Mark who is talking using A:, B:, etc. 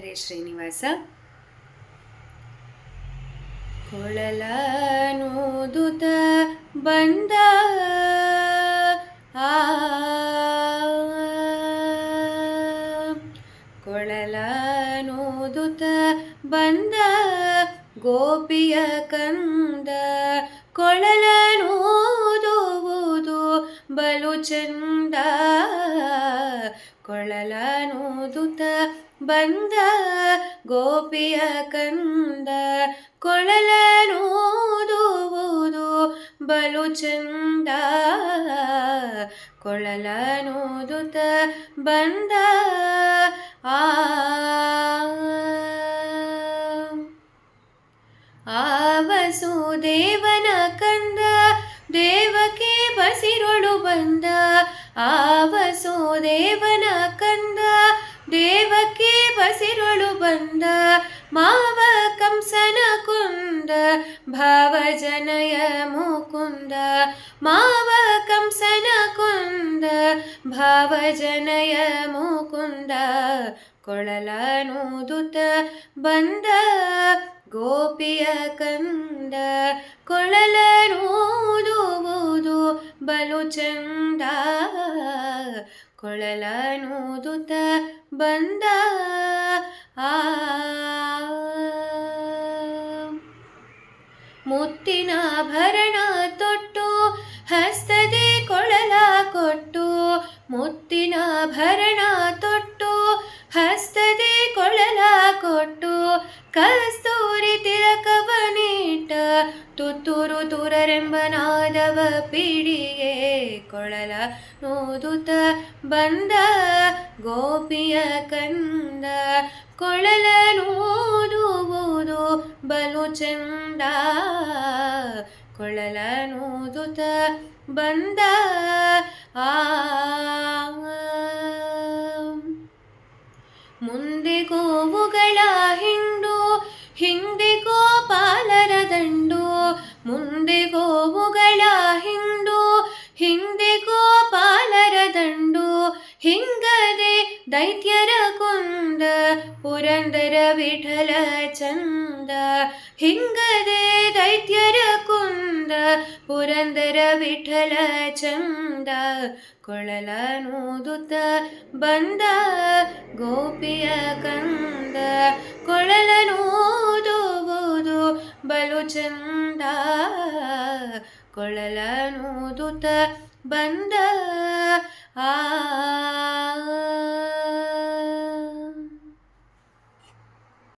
A: ಹರೇ ಶ್ರೀನಿವಾಸ ಕೊಳಲನೂದುತ ಬಂದ ಆ ಕೊಳಲನೂದುತ ಬಂದ ಗೋಪಿಯ ಕಂದ ಕೊಳಲನೂದುವುದು ಬಲು ಚಂದ ಕೊಳಲನೂದುತ ಬಂದ ಗೋಪಿಯ ಕಂದ ಕೊಳಲನೂದುವುದು ಬಲು ಚಂದ. ಕೊಳಲನೂದುತ ಬಂದ ಆ ಆವಸುದೇವನ ಕಂದ ದೇವಕ್ಕೆ ಬಸಿರೊಳು ಬಂದ. ಆ ಕಂದ ಬಸಿರೊಳು ಬಂದ, ಮಾವ ಕಂಸನ ಕುಂದ, ಭಾವಜನಯ ಮುಕುಂದ. ಮಾವ ಕಂಸನ ಕುಂದ, ಭಾವಜನಯ ಮುಕುಂದ. ಕೊಳಲನೂದುತ ಬಂದ, ಗೋಪಿಯ ಕಂದ. ಕೊಳಲನೂದುವುದು ಬಲು ಚಂದ. ಕೊಳಲನೂದುತ ಬಂದ ಮುತ್ತಿನ ಭರಣ ತೊಟ್ಟು, ಹಸ್ತದೆ ಕೊಳಲ ಕೊಟ್ಟು, ಮುತ್ತಿನ ಭರಣ ತೊಟ್ಟು, ಹಸ್ತದೆ ಕೊಳಲ ಕೊಟ್ಟು, ಕಸ್ತೂರಿ ತಿಲಕವನಿಟ್ಟ ತುತ್ತೂರು ತುರರೆಂಬನಾದವ ಪಿಡಿಗೆ ಕೊಳಲ ನೋದುತ ಬಂದ, ಗೋಪಿಯ ಕಂದ, ಕೊಳಲ ನೋದುವುದು ಬಲು ಚಂದ. ಕೊಳಲ ನೋದುತ ಬಂದ ಆ ಮುಂದೆ ಗೋವುಗಳ ಹಿಂಡು, ಹಿಂದೆ ಗೋಪಾಲರ ದಂಡು. ಮುಂದೆ ಗೋವುಗಳ ಹಿಂಡು, ಹಿಂದೆ ಗೋಪಾಲರ ದಂಡು. ಹಿಂಗದೆ ದೈತ್ಯರ ಕುಂದ ಪುರಂದರ ವಿಠಲ ಚಂದ. ಹಿಂಗದೆ ದೈತ್ಯರ ಪುರಂದರ ವಿಠಲ ಚಂದ ಕೊಳಲನೂದುತ್ತ ಬಂದ ಗೋಪಿಯ ಕಂದ ಕೊಳಲನೂದುವುದು ಬಲು ಚಂದ ಕೊಳಲನೂದುತ್ತ ಬಂದ